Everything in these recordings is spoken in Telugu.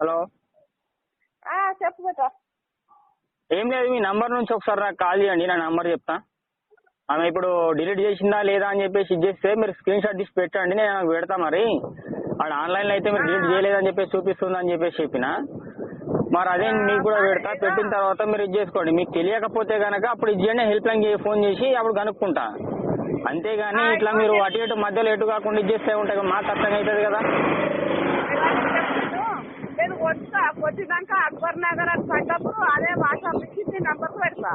హలో. చెప్పు బేట. ఏం లేదు మీ నంబర్ నుంచి ఒకసారి నాకు కాల్ చేయండి నా నంబర్ చెప్తా. ఆమె ఇప్పుడు డిలీట్ చేసిందా లేదా అని చెప్పేసి ఇచ్చేస్తే మీరు స్క్రీన్ షాట్ తీసి పెట్టండి నేను ఆమెకు పెడతా మరి. ఆడ ఆన్లైన్లో అయితే మీరు డిలీట్ చేయలేదని చెప్పేసి చూపిస్తుంది అని చెప్పేసి చెప్పిన. మరి అదే మీకు కూడా పెడతా పెట్టిన తర్వాత మీరు ఇది చేసుకోండి. మీకు తెలియకపోతే కనుక అప్పుడు ఇచ్చేయండి హెల్ప్ లైన్ ఫోన్ చేసి అప్పుడు కనుక్కుంటా. అంతేగాని ఇట్లా మీరు అటు ఇటు మధ్యలో ఎటు కాకుండా ఇచ్చేస్తే ఉంటాయి కదా, మాకు కష్టంగా అవుతుంది కదా. నేను కొట్టుతా కొట్టినాక అక్బర్ నగర్ అని పడ్డప్పుడు అదే వాట్సాప్ ఇచ్చి నీ నంబర్ పెడతా.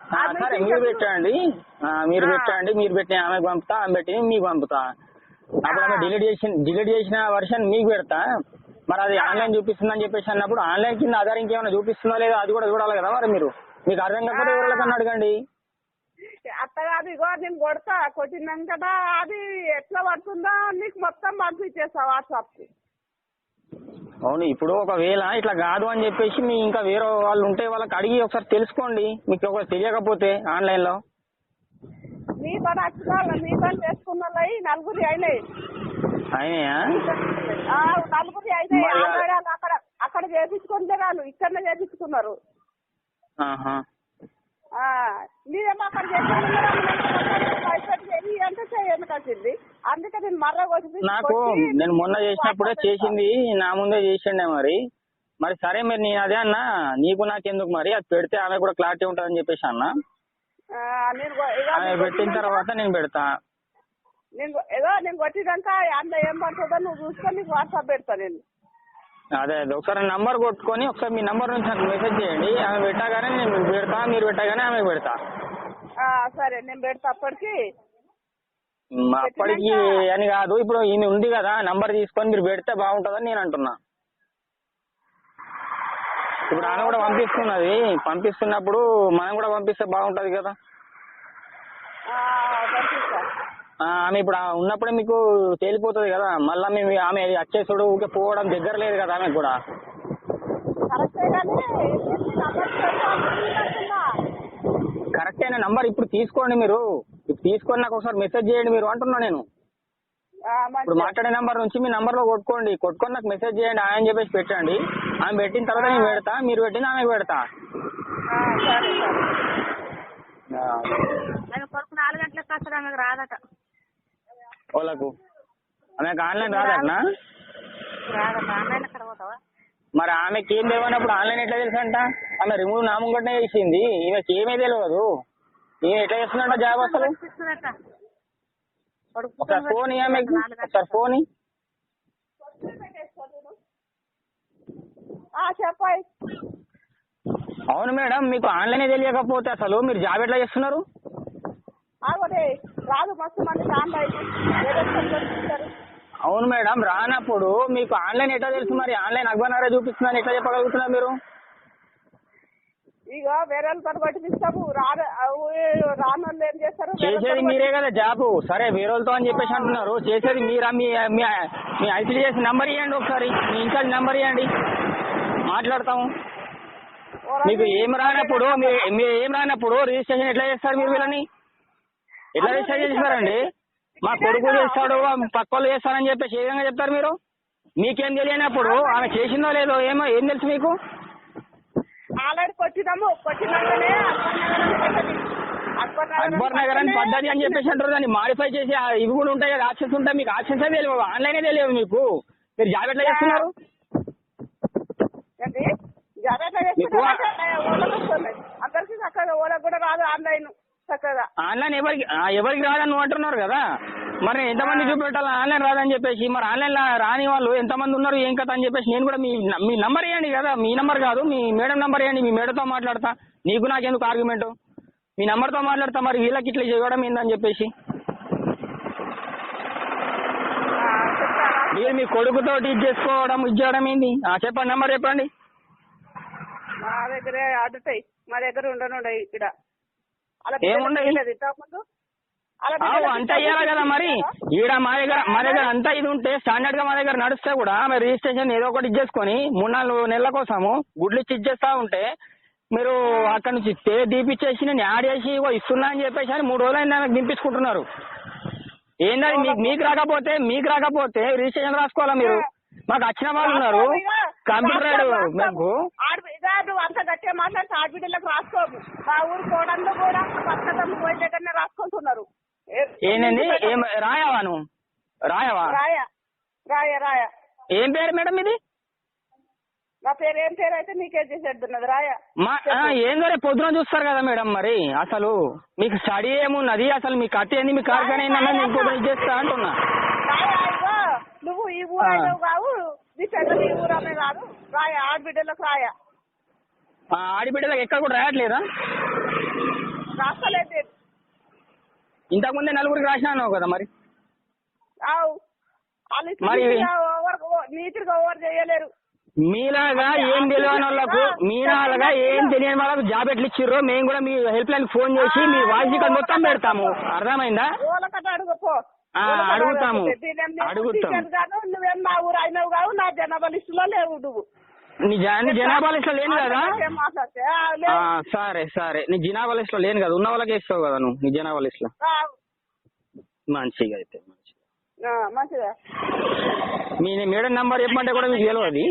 ఆ, సరే మీరు పెట్టండి. ఆ, మీరు పెట్టండి మీరు పెట్టిన ఆమెకు పంపుతా ఆమె పెట్టి మీకు పంపుతా. అప్పుడు ఆమె డిలీట్ చేసి డిలీట్ చేసిన వర్షన్ మీకు పెడతా. మరి అది ఆన్లైన్ చూపిస్తుందని చెప్పేసి అన్నప్పుడు ఆన్లైన్ కింద ఆధార్ ఇంకేమైనా చూపిస్తుందో లేదో అది కూడా చూడాలి కదా మరి మీరు. మీకు అర్థం కాకపోతే ఎవరికన్నా అడగండి. అత్త కాదు ఇగో నేను కొడతా కొట్టినాక కదా అది ఎట్లా పడుతుందో నీకు మొత్తం పంపించేస్తా వాట్సాప్కి అవును ఇప్పుడు ఒకవేళ ఇట్లా కాదు అని చెప్పేసి మీ ఇంకా వేరే వాళ్ళు ఉంటే వాళ్ళకి అడిగి ఒకసారి తెలుసుకోండి. మీకు ఒకవేళ తెలియకపోతే ఆన్లైన్లో. నీ పని అక్షరాలు నీ పని చేసుకున్న నలుగురి అయినాయి. నలుగురి అయినాయి. అక్కడ అక్కడ చేపించుకుంటే వాళ్ళు ఇక్కడనే చేపించుకున్నారు. మీరేమో అక్కడ అంటే చేయను అందుకే నేను మర్ర నాకు నేను మొన్న చేసినప్పుడే చేసింది నా ముందే చేసిండే మరి. మరి సరే మరి నేను అదే అన్నా నీకు నాకెందుకు మరి? అది పెడితే ఆమె కూడా క్లారిటీ ఉంటుందని చెప్పేసి అన్నా. ఆమె పెట్టిన తర్వాత నేను పెడతా. నేను ఏదో నేను కొట్టినాక అందులో ఏం పడుతుందో నువ్వు చూసుకొని నీకు వాట్సాప్ పెడతా నేను. అదే అదే. ఒకసారి నంబర్ కొట్టుకొని ఒకసారి మీ నంబర్ నుంచి నాకు మెసేజ్ చేయండి. ఆమె పెట్టగానే నేను పెడతా మీరు పెట్టగానే ఆమె పెడతా. ఆ, సరే నేను పెడతా అప్పటికి. మ్, అప్పటికి అని కాదు ఇప్పుడు ఈమె ఉంది కదా నంబర్ తీసుకొని మీరు పెడితే బాగుంటుందని నేను అంటున్నా. ఇప్పుడు ఆమె కూడా పంపిస్తున్నది. పంపిస్తున్నప్పుడు మనం కూడా పంపిస్తే బాగుంటది కదా ఆ, పంపిస్తా ఆ, ఆమె ఇప్పుడు ఉన్నప్పుడే మీకు తేలిపోతుంది కదా. మళ్ళీ మేము ఆమె వచ్చేసుడు ఊరికే పోవడం దగ్గర లేదు కదా ఆమె కూడా. కరెక్టే నంబర్ అయిన నంబర్ ఇప్పుడు తీసుకోండి మీరు. ఇప్పుడు తీసుకొని నాకు ఒకసారి మెసేజ్ చేయండి మీరు అంటున్నా నేను. ఇప్పుడు. మాట్లాడే నంబర్ నుంచి మీ నంబర్లో కొట్టుకోండి. కొట్టుకొని నాకు మెసేజ్ చేయండి. ఆయన చెప్పేసి పెట్టండి. ఆమె పెట్టిన తర్వాత నేను పెడతా. మీరు పెట్టింది ఆమెకు పెడతా. కొడుకు నాలుగు గంటలకు వస్తాడు ఆమెకు రాదట. వాళ్ళకు? ఆమెకు ఆన్లైన్ రాదట్నా మరి ఆమెకి ఏం తెలియనప్పుడు ఆన్లైన్ ఎట్లా తెలుసు అంట ఆమె రిమూవ్ నామంగట్నే చేసింది. ఈమెకి ఏమీ తెలియదు. ఈమె ఎట్లా చేస్తుందంట జాబ్ అసలు? ఒకసారి ఫోన్ ఆమెకి ఒకసారి ఫోన్ చెప్పాయి. అవును మేడం మీకు ఆన్లైన్ తెలియకపోతే అసలు మీరు జాబ్ ఎట్లా చేస్తున్నారు? రాదు మస్తు మంది అవును మేడం రానప్పుడు మీకు ఆన్లైన్ ఎట్లా తెలుసు మరి? ఆన్లైన్ అగ్బనారే చూపిస్తుందని ఎట్లా చెప్పగలుగుతున్నారు మీరు? ఇక వేరే పని ఏం చేస్తారు? చేసేది మీరే కదా జాబ్. సరే వేరే వాళ్ళతో అని చెప్పేసి అంటున్నారు. చేసేది మీరా? మీ మీ ఐసీడీ చేసి నెంబర్ ఇవ్వండి ఒకసారి. మీ ఇన్ఛార్జ్ నెంబర్ ఇవ్వండి మాట్లాడతాము. మీకు ఏం రానప్పుడు మీరు ఏం రానప్పుడు రిజిస్ట్రేషన్ ఎట్లా చేస్తారు మీరు వీళ్ళని? ఎట్లా రిజిస్టర్ చేస్తారండి మా కొడుకు చేస్తాడు పక్క వాళ్ళు చేస్తారని చెప్పేసి ఏ విధంగా చెప్తారు మీరు? మీకేం తెలియనప్పుడు ఆమె చేసిందో లేదో ఏమో ఏం తెలుసు మీకు? అక్బర్ నగర్ అని పద్ధతి అని చెప్పేసి అంటారు. దాన్ని మాడిఫై చేసి ఇవి కూడా ఉంటాయి కదా ఆప్షన్స్ ఉంటాయి. మీకు ఆప్షన్స్ తెలియవు. ఆన్లైనే తెలియదు మీకు. మీరు జాబ్ ఎట్లా చేస్తున్నారు? మీకు అందరికి చక్కగా ఓలకు కూడా రాదు ఆన్లైన్. చక్కగా. ఆన్లైన్ ఎవరికి ఆ, ఎవరికి రాదని నువ్వు అంటున్నారు కదా. మరి ఎంతమంది చూపెట్టాలి ఆన్లైన్ రాదని చెప్పేసి. మరి ఆన్లైన్ రాని వాళ్ళు ఎంతమంది ఉన్నారు ఏం కథ అని చెప్పేసి నేను కూడా మీ మీ నంబర్ ఇవ్వండి కదా. మీ నంబర్ కాదు మీ మేడం నంబర్ ఇవ్వండి మీ మేడంతో మాట్లాడతా. నీకు నాకెందుకు ఆర్గ్యుమెంట్ మీ నంబర్తో మాట్లాడతా మరి వీళ్ళకి ఇట్లా చేయడం ఏందని చెప్పేసి. ఆ, చెప్తారా? మీరు మీ కొడుకుతో ఇది చేసుకోవడం ఇది చేయడం ఏంది? ఆ, చెప్పండి నంబర్ చెప్పండి. మా దగ్గర అడుగుతాయి మా దగ్గర ఉండనుండయి ఇక్కడ. అంత ఇయ్యాలి కదా మరి? ఈడ మా దగ్గర మా దగ్గర అంతా ఇది ఉంటే స్టాండర్డ్గా మా దగ్గర నడిస్తే కూడా మరి రిజిస్ట్రేషన్ ఏదో ఒకటి ఇచ్చేసుకొని మూడు నాలుగు నెలల కోసము గుడ్లు ఇచ్చి ఇచ్చేస్తా ఉంటే మీరు అక్కడ నుంచి తే దీపిచ్చేసి నేను యాడ్ చేసి ఇస్తున్నా అని చెప్పేసి అని మూడు రోజులైంది నాకు దింపించుకుంటున్నారు. ఏంటది మీకు మీకు రాకపోతే మీకు రాకపోతే రిజిస్ట్రేషన్ రాసుకోవాలా మీరు? మాకు వచ్చిన వాళ్ళు ఉన్నారు. కంప్యూటర్ మీకు ఆడబిడ్డ నువ్వు అంత గట్టిగా మాట్లాడితే ఆడబిడ్డలకు రాసుకోము మా ఊరు కోడళ్ళు కూడా పక్కన పోయి దగ్గరనే రాసుకుంటున్నారు. ఏ- ఏంటండి? ఏం రాయవా నువ్వు? రాయవా? రాయ. రాయ రాయ. ఏం పేరు మేడం ఇది నా పేరు ఏం పేరు అయితే నీకే చేసేట్టున్నది రాయ. మా ఏందో రేపు పొద్దున చూస్తారు కదా మేడం మరి అసలు. మీకు స్టడీ ఏమున్నది? అసలు మీ కథ ఏంది? మీ కార్ఖాన ఏందన్నది నేను పొద్దున చేస్తా అంటున్నా. నువ్వు ఈ ఊరు కావు. నీ పెద్ద ఈ ఊరు అనే కాదు రాయ? ఆడబిడ్డలకు రాయ ఆ, ఆడిబిడ్డలకు ఎక్కడ కూడా రాయట్లేదా? రాస్తలేదు. ఇంతకుముందే నలుగురికి రాసినా అన్నావు కదా మరి? మరి- ఓవర్ చేయలేరు. మీలాగా ఏం తెలియని వాళ్ళకు మీలాగా ఏం తెలియని వాళ్ళకు జాబ్ ఎట్లా ఇచ్చిర్రో మేము కూడా మీ హెల్ప్ లైన్ ఫోన్ చేసి మీ వాయిస్ మొత్తం పెడతాము. అర్థమైందా? అడుగుతాము. అడుగుతాం. నువ్వేం నా ఊరు అయినావు కావు నా జనాభా లిస్టులో లేవు నువ్వు. నీ జనాభా లిస్ట్ లేను కదా. సరే సరే. నీ జనాభా లిస్ట్లో లేను కదా? ఉన్న వాళ్ళకే ఇస్తావు కదా నువ్వు నీ జనాభా లిస్ట్లో మంచిగా అయితే మంచిగా. ఆ, మంచిదా. మీ మేడం నంబర్ చెప్పమంటే కూడా మీకు తెలియదు